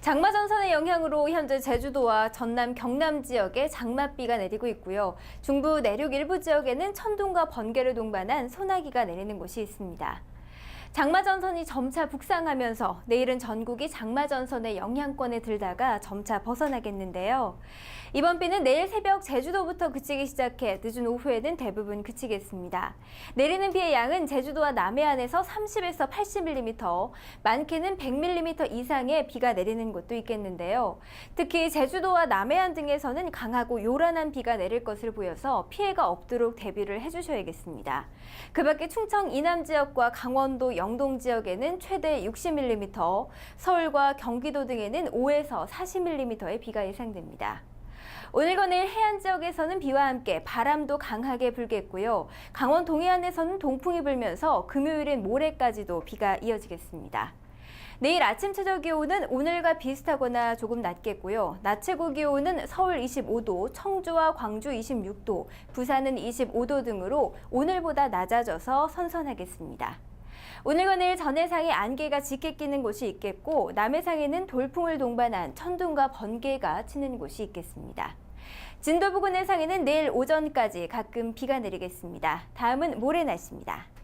장마 전선의 영향으로 현재 제주도와 전남 경남 지역에 장맛비가 내리고 있고요. 중부 내륙 일부 지역에는 천둥과 번개를 동반한 소나기가 내리는 곳이 있습니다. 장마 전선이 점차 북상하면서 내일은 전국이 장마 전선의 영향권에 들다가 점차 벗어나겠는데요. 이번 비는 내일 새벽 제주도부터 그치기 시작해 늦은 오후에는 대부분 그치겠습니다. 내리는 비의 양은 제주도와 남해안에서 30에서 80mm, 많게는 100mm 이상의 비가 내리는 곳도 있겠는데요. 특히 제주도와 남해안 등에서는 강하고 요란한 비가 내릴 것을 보여서 피해가 없도록 대비를 해주셔야겠습니다. 그 밖에 충청 이남 지역과 강원도 영동 지역에는 최대 60mm, 서울과 경기도 등에는 5에서 40mm의 비가 예상됩니다. 오늘과 내일 해안 지역에서는 비와 함께 바람도 강하게 불겠고요. 강원 동해안에서는 동풍이 불면서 금요일엔 모레까지도 비가 이어지겠습니다. 내일 아침 최저 기온은 오늘과 비슷하거나 조금 낮겠고요. 낮 최고 기온은 서울 25도, 청주와 광주 26도, 부산은 25도 등으로 오늘보다 낮아져서 선선하겠습니다. 오늘과 내일 전해상에 안개가 짙게 끼는 곳이 있겠고 남해상에는 돌풍을 동반한 천둥과 번개가 치는 곳이 있겠습니다. 진도 부근 해상에는 내일 오전까지 가끔 비가 내리겠습니다. 다음은 모레 날씨입니다.